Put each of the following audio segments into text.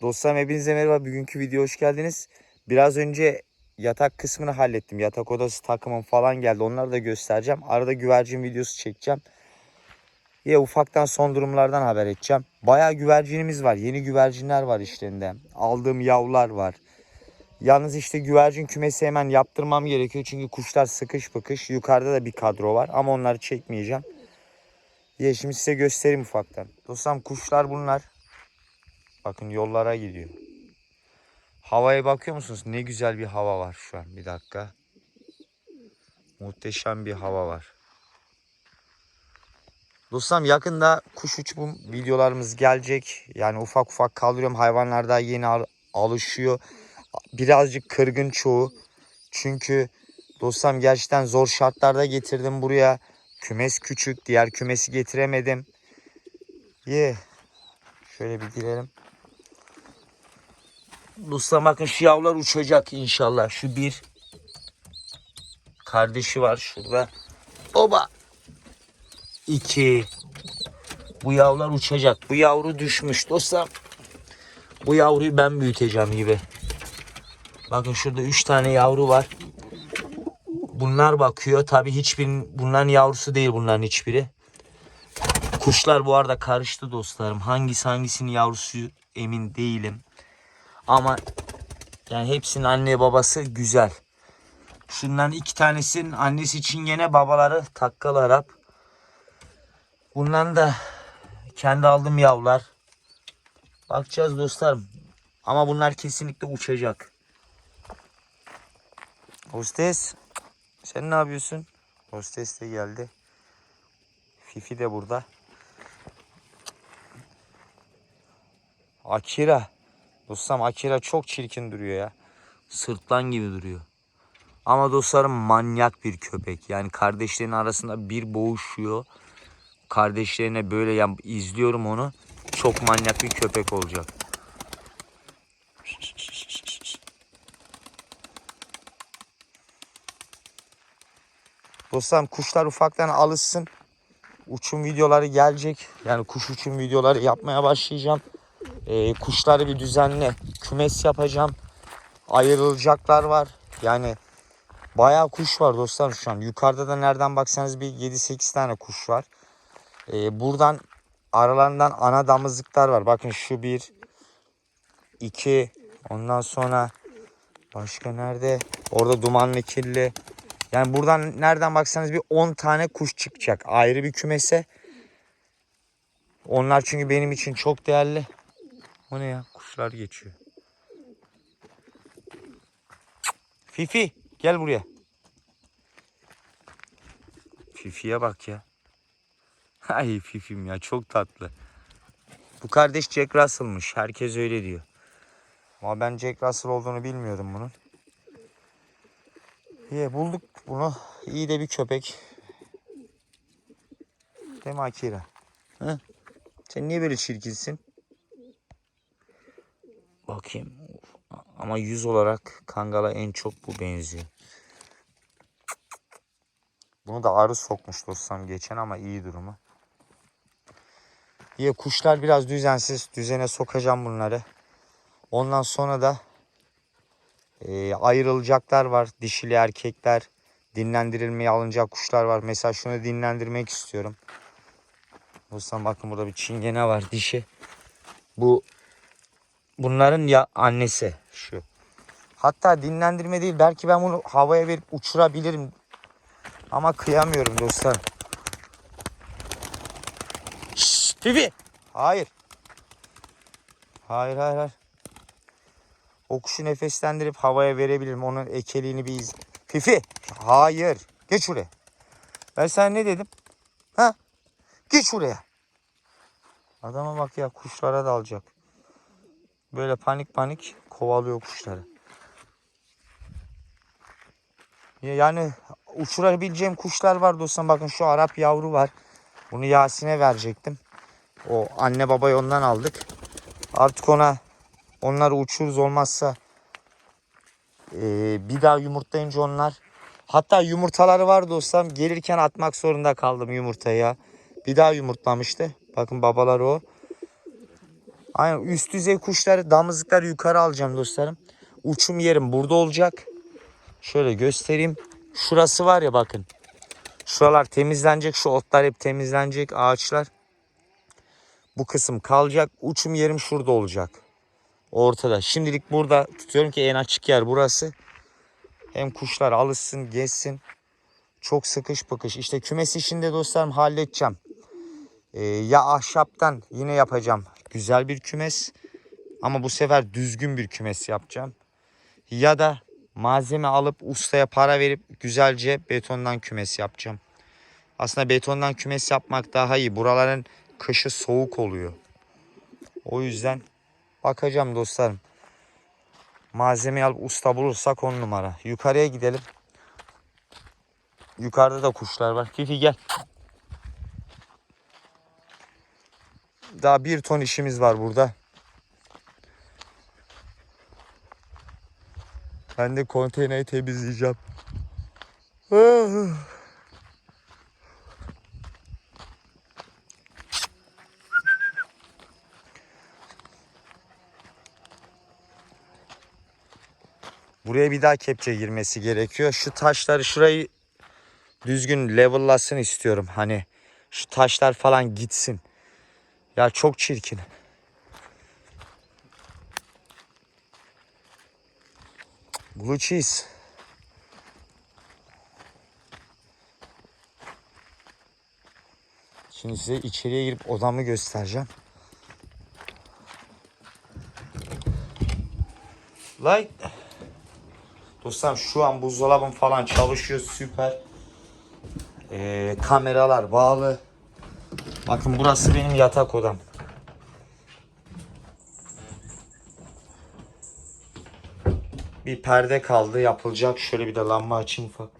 Dostlarım hepinize merhaba. Bugünkü video hoş geldiniz. Biraz önce yatak kısmını hallettim. Yatak odası takımım falan geldi. Onları da göstereceğim. Arada güvercin videosu çekeceğim. Ya ufaktan son durumlardan haber edeceğim. Bayağı güvercinimiz var. Yeni güvercinler var işlerinde. Aldığım yavrular var. Yalnız işte güvercin kümesi hemen yaptırmam gerekiyor. Çünkü kuşlar sıkış bıkış. Yukarıda da bir kadro var. Ama onları çekmeyeceğim. Ya şimdi size göstereyim ufaktan. Dostlarım kuşlar bunlar. Bakın yollara gidiyor. Havaya bakıyor musunuz? Ne güzel bir hava var şu an. Bir dakika. Muhteşem bir hava var. Dostlarım yakında kuş uçum videolarımız gelecek. Yani ufak ufak kaldırıyorum. Hayvanlar daha yeni al- alışıyor. Birazcık kırgın çoğu. Çünkü dostlarım gerçekten zor şartlarda getirdim buraya. Kümes küçük. Diğer kümesi getiremedim. Ye. Şöyle bir girelim. Dostlar bakın şu yavrular uçacak inşallah. Şu bir. Kardeşi var şurada. Oba. İki. Bu yavrular uçacak. Bu yavru düşmüş dostlar. Bu yavruyu ben büyüteceğim gibi. Bakın şurada üç tane yavru var. Bunlar bakıyor. Tabii hiçbirinin bunların yavrusu değil bunların hiçbiri. Kuşlar bu arada karıştı dostlarım. Hangisi hangisinin yavrusu emin değilim. Ama yani hepsinin anne babası güzel. Şundan iki tanesinin annesi çingene babaları takkalı Arap. Bundan da kendi aldığım yavrular. Bakacağız dostlarım. Ama bunlar kesinlikle uçacak. Hostes. Sen ne yapıyorsun? Hostes de geldi. Fifi de burada. Akira. Dostlarım Akira çok çirkin duruyor ya. Sırtlan gibi duruyor. Ama dostlarım manyak bir köpek. Yani kardeşlerin arasında bir boğuşuyor. Kardeşlerine böyle ya, izliyorum onu. Çok manyak bir köpek olacak. Dostlarım kuşlar ufaktan alışsın. Uçum videoları gelecek. Yani kuş uçum videoları yapmaya başlayacağım. Ee, kuşları bir düzenli kümes yapacağım. Ayrılacaklar var. Yani bayağı kuş var dostlar şu an. Yukarıda da nereden baksanız bir 7-8 tane kuş var. Ee, buradan aralarından ana damızlıklar var. Bakın şu bir, iki, ondan sonra başka nerede? Orada dumanlı kirli. Yani buradan nereden baksanız bir 10 tane kuş çıkacak. Ayrı bir kümese. Onlar çünkü benim için çok değerli. O ne ya? Kuşlar geçiyor. Fifi gel buraya. Fifi'ye bak ya. Ay Fifi'm ya çok tatlı. Bu kardeş Jack Russell'mış. Herkes öyle diyor. Ama ben Jack Russell olduğunu bilmiyordum bunun. İyi bulduk bunu. İyi de bir köpek. Değil mi Akira? Hı? Sen niye böyle çirkinsin? Bakayım. Ama yüz olarak Kangal'a en çok bu benziyor. Bunu da arı sokmuş dostum geçen ama iyi durumu. İyi kuşlar biraz düzensiz. Düzene sokacağım bunları. Ondan sonra da e, ayrılacaklar var. Dişili erkekler. Dinlendirilmeye alınacak kuşlar var. Mesela şunu dinlendirmek istiyorum. Dostum bakın burada bir çingene var dişi. Bu bunların ya annesi şu. Hatta dinlendirme değil belki ben bunu havaya verip uçurabilirim. Ama kıyamıyorum dostlar. Şşş Fifi. Hayır. Hayır hayır hayır. O kuşu nefeslendirip havaya verebilirim. Onun ekeliğini bir iz. Fifi. Hayır. Geç şuraya. Ben sana ne dedim? Ha? Geç şuraya. Adama bak ya kuşlara dalacak. Böyle panik panik kovalıyor kuşları. Ya- Yani uçurabileceğim kuşlar var dostum. Bakın şu Arap yavru var. Bunu Yasin'e verecektim. O anne babayı ondan aldık. Artık ona onları uçuruz olmazsa eee, bir daha yumurtlayınca onlar. Hatta yumurtaları var dostum. Gelirken atmak zorunda kaldım yumurtayı ya. Bir daha yumurtlamıştı. Bakın babaları o. Aynen üst düzey kuşları, damızlıkları yukarı alacağım dostlarım. Uçum yerim burada olacak. Şöyle göstereyim. Şurası var ya bakın. Şuralar temizlenecek. Şu otlar hep temizlenecek. Ağaçlar. Bu kısım kalacak. Uçum yerim şurada olacak. Ortada. Şimdilik burada tutuyorum ki en açık yer burası. Hem kuşlar alışsın, gezsin. Çok sıkış pıkış. İşte kümes işinde dostlarım halledeceğim. Ee, ya ahşaptan yine yapacağım. Güzel bir kümes. Ama bu sefer düzgün bir kümes yapacağım. Ya da malzeme alıp ustaya para verip güzelce betondan kümes yapacağım. Aslında betondan kümes yapmak daha iyi. Buraların kışı soğuk oluyor. O yüzden bakacağım dostlarım. Malzeme alıp usta bulursak on numara. Yukarıya gidelim. Yukarıda da kuşlar var. Fifi gel. Daha bir ton işimiz var burada. Ben de konteyneri temizleyeceğim. Buraya bir daha kepçe girmesi gerekiyor. Şu taşları şurayı düzgün level'lasın istiyorum. Hani şu taşlar falan gitsin. Ya çok çirkin. Blue cheese. Şimdi size içeriye girip odamı göstereceğim. Like. Dostlarım şu an buzdolabım falan çalışıyor süper. Ee, kameralar bağlı. Bakın burası benim yatak odam. Bir perde kaldı yapılacak. Şöyle bir de lamba açayım ufak.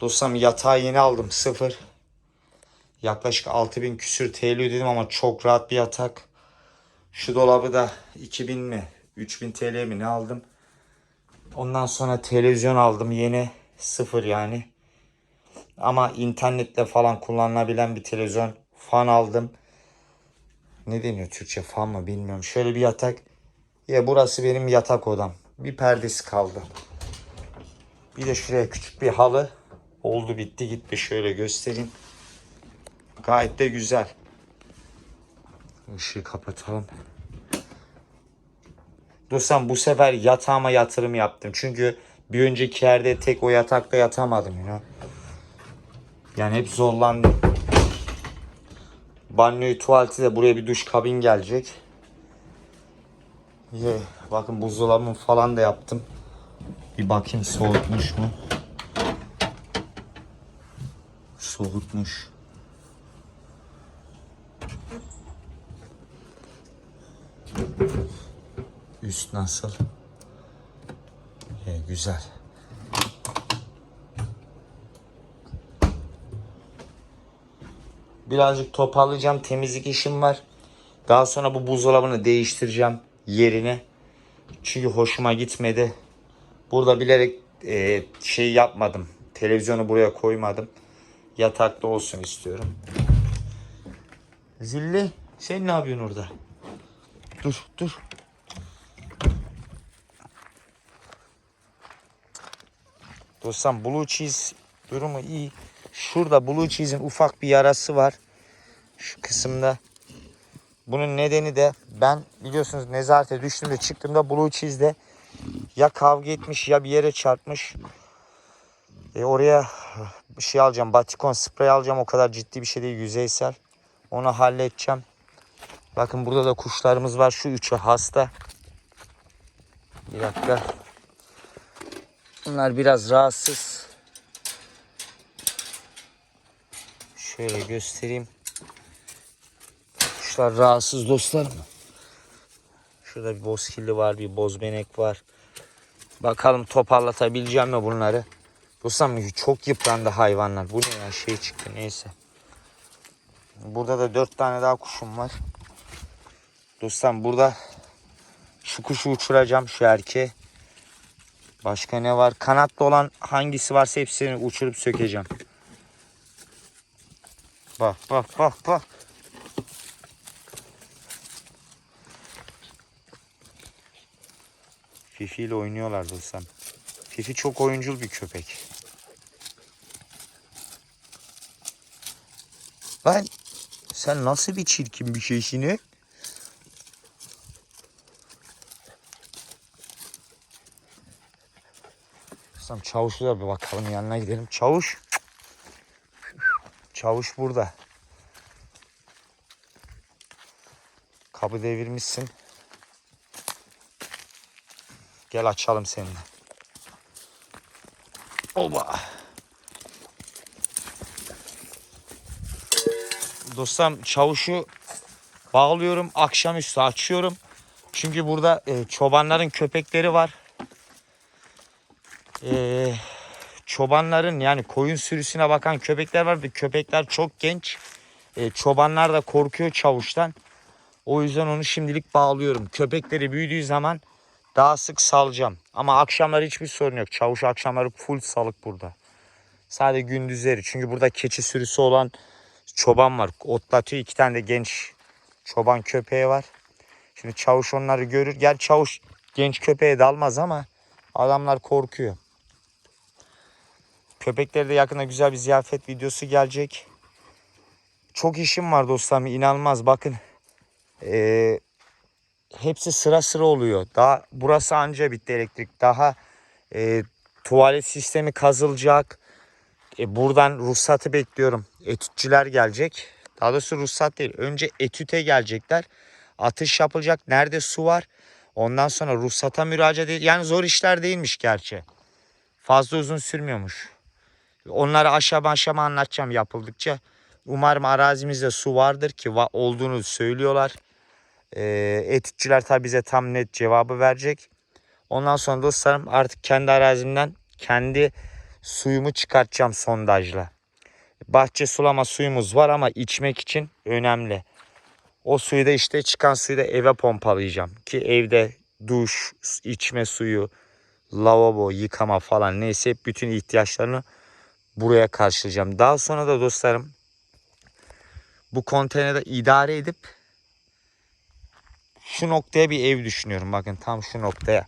Dostlarım yatağı yeni aldım sıfır. Yaklaşık 6000 küsür TL ödedim ama çok rahat bir yatak. Şu dolabı da 2000 mi 3000 TL mi ne aldım. Ondan sonra televizyon aldım yeni sıfır yani. Ama internetle falan kullanılabilen bir televizyon. Fan aldım. Ne deniyor Türkçe fan mı bilmiyorum. Şöyle bir yatak. Ya burası benim yatak odam. Bir perdesi kaldı. Bir de şuraya küçük bir halı. Oldu bitti gitti şöyle göstereyim. Gayet de güzel. Işığı kapatalım. Dostum bu sefer yatağıma yatırım yaptım. Çünkü bir önceki yerde tek o yatakta yatamadım ya. Yani hep zorlandım. Banyoyu tuvaleti de buraya bir duş kabin gelecek. Ye, bakın buzdolabımı falan da yaptım. Bir bakayım soğutmuş mu? Soğutmuş. Üst nasıl? Ee, güzel. Birazcık toparlayacağım. Temizlik işim var. Daha sonra bu buzdolabını değiştireceğim yerine. Çünkü hoşuma gitmedi. Burada bilerek e, şey yapmadım. Televizyonu buraya koymadım. Yatakta olsun istiyorum. Zilli sen ne yapıyorsun orada? Dur dur. Dostum blue cheese durumu iyi. Şurada blue cheese'in ufak bir yarası var. Şu kısımda. Bunun nedeni de ben biliyorsunuz nezarete düştüğümde çıktığımda blue cheese'de ya kavga etmiş ya bir yere çarpmış. E oraya bir şey alacağım. Batikon sprey alacağım. O kadar ciddi bir şey değil. Yüzeysel. Onu halledeceğim. Bakın burada da kuşlarımız var. Şu üçü hasta. Bir dakika. Bunlar biraz rahatsız. Şöyle göstereyim. Kuşlar rahatsız dostlarım. Şurada bir bozkirli var, bir bozbenek var. Bakalım toparlatabileceğim mi bunları? Dostlarım çok yıprandı hayvanlar. Bu ne ya şey çıktı neyse. Burada da dört tane daha kuşum var. Dostlarım burada şu kuşu uçuracağım şu erkeği. Başka ne var? Kanatlı olan hangisi varsa hepsini uçurup sökeceğim. Bak bak bak bak. Fifi ile oynuyorlar dostum. Fifi çok oyuncul bir köpek. Ben sen nasıl bir çirkin bir şeysin? Dostum çavuşu da bir bakalım yanına gidelim. Çavuş. Çavuş burada. Kabı devirmişsin. Gel açalım seninle. Oba. Dostum çavuşu bağlıyorum. Akşamüstü açıyorum. Çünkü burada e, çobanların köpekleri var. E, çobanların yani koyun sürüsüne bakan köpekler var ve köpekler çok genç. E, çobanlar da korkuyor çavuştan. O yüzden onu şimdilik bağlıyorum. Köpekleri büyüdüğü zaman daha sık salacağım. Ama akşamları hiçbir sorun yok. Çavuş akşamları full salık burada. Sadece gündüzleri. Çünkü burada keçi sürüsü olan çoban var. Otlatıyor. iki tane de genç çoban köpeği var. Şimdi çavuş onları görür. Gel çavuş genç köpeğe dalmaz ama adamlar korkuyor. Köpeklerde yakında güzel bir ziyafet videosu gelecek. Çok işim var dostlarım. inanılmaz. Bakın. Ee, hepsi sıra sıra oluyor. Daha burası anca bitti elektrik. Daha e, tuvalet sistemi kazılacak. E, buradan ruhsatı bekliyorum. Etütçüler gelecek. Daha doğrusu ruhsat değil. Önce etüte gelecekler. Atış yapılacak. Nerede su var? Ondan sonra ruhsata müracaat değil. Yani zor işler değilmiş gerçi. Fazla uzun sürmüyormuş. Onları aşama aşama anlatacağım yapıldıkça. Umarım arazimizde su vardır ki olduğunu söylüyorlar. E, etütçüler tabi bize tam net cevabı verecek. Ondan sonra dostlarım artık kendi arazimden kendi suyumu çıkartacağım sondajla. Bahçe sulama suyumuz var ama içmek için önemli. O suyu da işte çıkan suyu da eve pompalayacağım. Ki evde duş, içme suyu, lavabo, yıkama falan neyse bütün ihtiyaçlarını buraya karşılayacağım. Daha sonra da dostlarım bu konteynerde idare edip şu noktaya bir ev düşünüyorum. Bakın tam şu noktaya.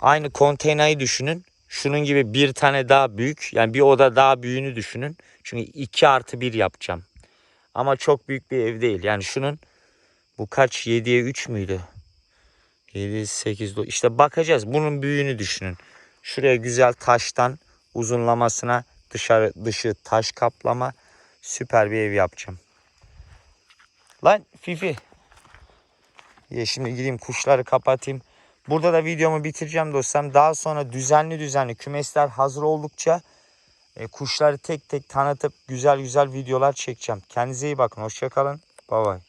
Aynı konteyneri düşünün. Şunun gibi bir tane daha büyük. Yani bir oda daha büyüğünü düşünün. Çünkü 2 artı 1 yapacağım. Ama çok büyük bir ev değil. Yani şunun bu kaç? 7'ye 3 müydü? 7, 8, 9. İşte bakacağız. Bunun büyüğünü düşünün. Şuraya güzel taştan uzunlamasına dışarı dışı taş kaplama. Süper bir ev yapacağım. Lan Fifi. Ya şimdi gideyim kuşları kapatayım. Burada da videomu bitireceğim dostlarım. Daha sonra düzenli düzenli kümesler hazır oldukça e, kuşları tek tek tanıtıp güzel güzel videolar çekeceğim. Kendinize iyi bakın. Hoşçakalın. Bye bye.